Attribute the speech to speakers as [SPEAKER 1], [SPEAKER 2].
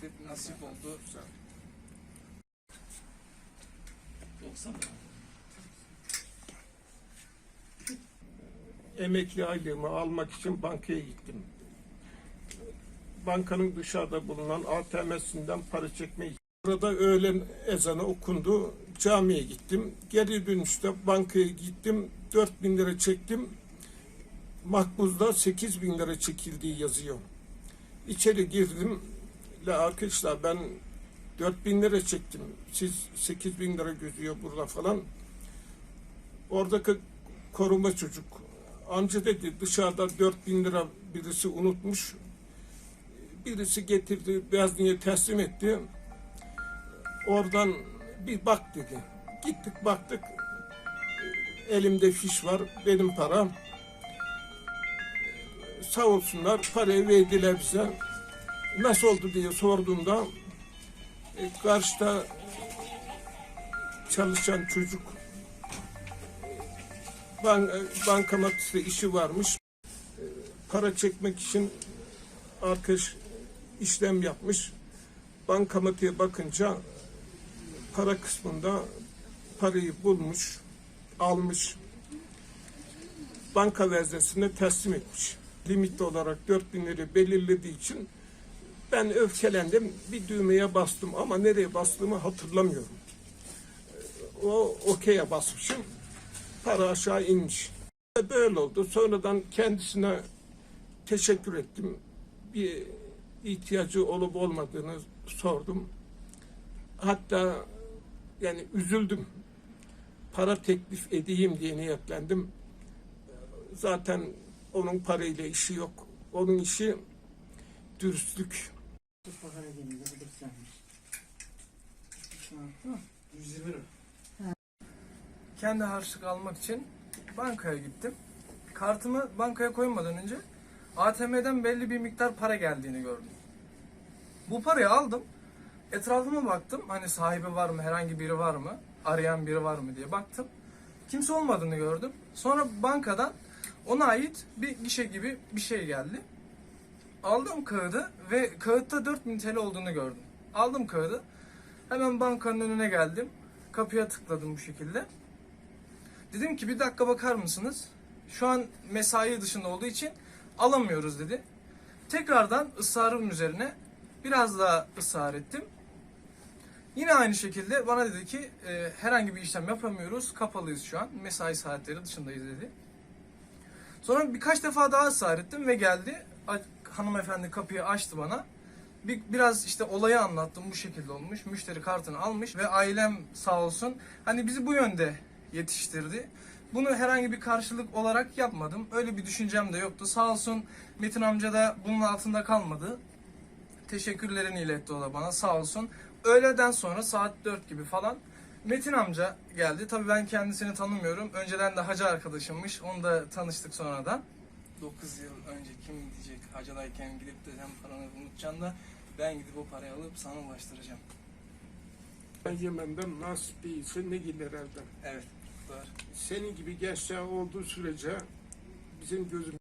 [SPEAKER 1] çıktı. Nasip oldu. 90 lira.
[SPEAKER 2] emekli aylığımı almak için bankaya gittim. Bankanın dışarıda bulunan ATM'sinden para çekmeyi Burada öğlen ezanı okundu. Camiye gittim. Geri dönüşte bankaya gittim. 4 bin lira çektim. Makbuzda 8 bin lira çekildiği yazıyor. İçeri girdim. La arkadaşlar ben 4 bin lira çektim. Siz 8 bin lira gözüyor burada falan. Oradaki koruma çocuk amca dedi dışarıda 4 bin lira birisi unutmuş. Birisi getirdi Beyazlı'ya teslim etti. Oradan bir bak dedi. Gittik baktık. Elimde fiş var. Benim param. Sağ olsunlar parayı verdiler bize. Nasıl oldu diye sorduğumda e, karşıda çalışan çocuk bank, bankamatikte işi varmış. E, Para çekmek için arkadaş işlem yapmış. Bankamatiğe bakınca para kısmında parayı bulmuş, almış. Banka veznesine teslim etmiş. Limitli olarak 4 bin lira belirlediği için ben öfkelendim. Bir düğmeye bastım ama nereye bastığımı hatırlamıyorum. E, O okey'e basmışım para aşağı inmiş. Böyle oldu. Sonradan kendisine teşekkür ettim. Bir ihtiyacı olup olmadığını sordum. Hatta yani üzüldüm. Para teklif edeyim diye niyetlendim. Zaten onun parayla işi yok. Onun işi dürüstlük.
[SPEAKER 3] Gıdıklanmış. Şu an
[SPEAKER 1] 120 lira. Kendi harçlık almak için bankaya gittim. Kartımı bankaya koymadan önce ATM'den belli bir miktar para geldiğini gördüm. Bu parayı aldım. Etrafıma baktım. Hani sahibi var mı, herhangi biri var mı, arayan biri var mı diye baktım. Kimse olmadığını gördüm. Sonra bankadan ona ait bir gişe gibi bir şey geldi. Aldım kağıdı ve kağıtta 4000 TL olduğunu gördüm. Aldım kağıdı. Hemen bankanın önüne geldim. Kapıya tıkladım bu şekilde. Dedim ki bir dakika bakar mısınız? Şu an mesai dışında olduğu için alamıyoruz dedi. Tekrardan ısrarım üzerine biraz daha ısrar ettim. Yine aynı şekilde bana dedi ki e, herhangi bir işlem yapamıyoruz. Kapalıyız şu an. Mesai saatleri dışındayız dedi. Sonra birkaç defa daha ısrar ettim ve geldi. Hanımefendi kapıyı açtı bana. Bir, biraz işte olayı anlattım bu şekilde olmuş. Müşteri kartını almış ve ailem sağ olsun hani bizi bu yönde yetiştirdi. Bunu herhangi bir karşılık olarak yapmadım. Öyle bir düşüncem de yoktu. Sağ olsun Metin amca da bunun altında kalmadı. Teşekkürlerini iletti o da bana sağ olsun. Öğleden sonra saat 4 gibi falan Metin amca geldi. Tabii ben kendisini tanımıyorum. Önceden de hacı arkadaşımmış. Onu da tanıştık sonradan. 9 yıl önce kim diyecek hacadayken gidip de sen paranı unutacaksın da ben gidip o parayı alıp sana ulaştıracağım.
[SPEAKER 2] Yemen'den nasip değilse ne gelir elden.
[SPEAKER 1] Evet. Doğru.
[SPEAKER 2] Senin gibi gençler olduğu sürece bizim gözümüz